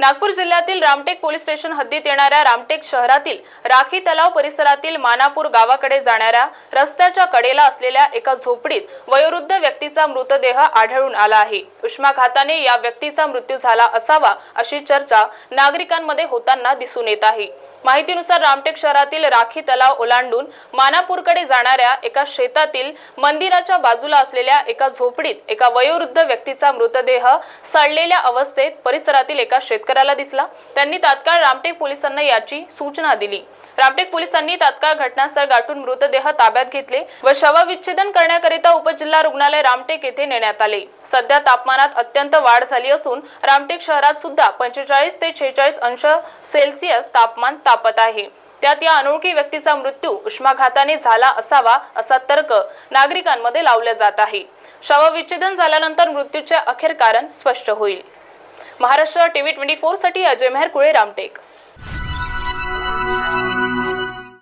नागपूर जिल्ह्यातील Ramtek police station हद्दीत येणाऱ्या रामटेक शहरातील राखी तलाव परिसरातील मानापूर गावाकडे जाणाऱ्या रस्त्याच्या कडेला असलेल्या एका झोपडीत वयोवृद्ध व्यक्तीचा मृतदेह आढळून आला आहे. उष्माघाताने या व्यक्तीचा मृत्यू झाला असावा अशी चर्चा नागरिकांमध्ये होताना दिसून येत आहे. माहितीनुसार रामटेक शहरातील राखी तलाव ओलांडून मानापूरकडे जाणाऱ्या एका शेतातील मंदिराच्या बाजूला असलेल्या एका झोपडीत एका वयोवृद्ध व्यक्तीचा मृतदेह सडलेल्या अवस्थेत परिसरातील एका शेतकऱ्याला दिसला. त्यांनी तात्काळ रामटेक पोलिसांना याची सूचना दिली. रामटेक पोलिसांनी तात्काळ घटनास्थळ गाठून मृतदेह ताब्यात घेतले व शवविच्छेदन करण्याकरिता उपजिल्हा रुग्णालय रामटेक येथे नेण्यात आले. सध्या तापमानात अत्यंत वाढ झाली असून रामटेक शहरात सुद्धा पंचेचाळीस ते छेचाळीस अंश सेल्सिअस तापमान तापत आहे. त्यात या अनोळखी व्यक्तीचा मृत्यू उष्माघाताने झाला असावा असा तर्क नागरिकांमध्ये लावला जात आहे. शवविच्छेदन झाल्यानंतर मृत्यूचे अखेर कारण स्पष्ट होईल. महाराष्ट्र टीव्ही ट्वेंटी फोरसाठी अजय मेहर कुळे रामटेक.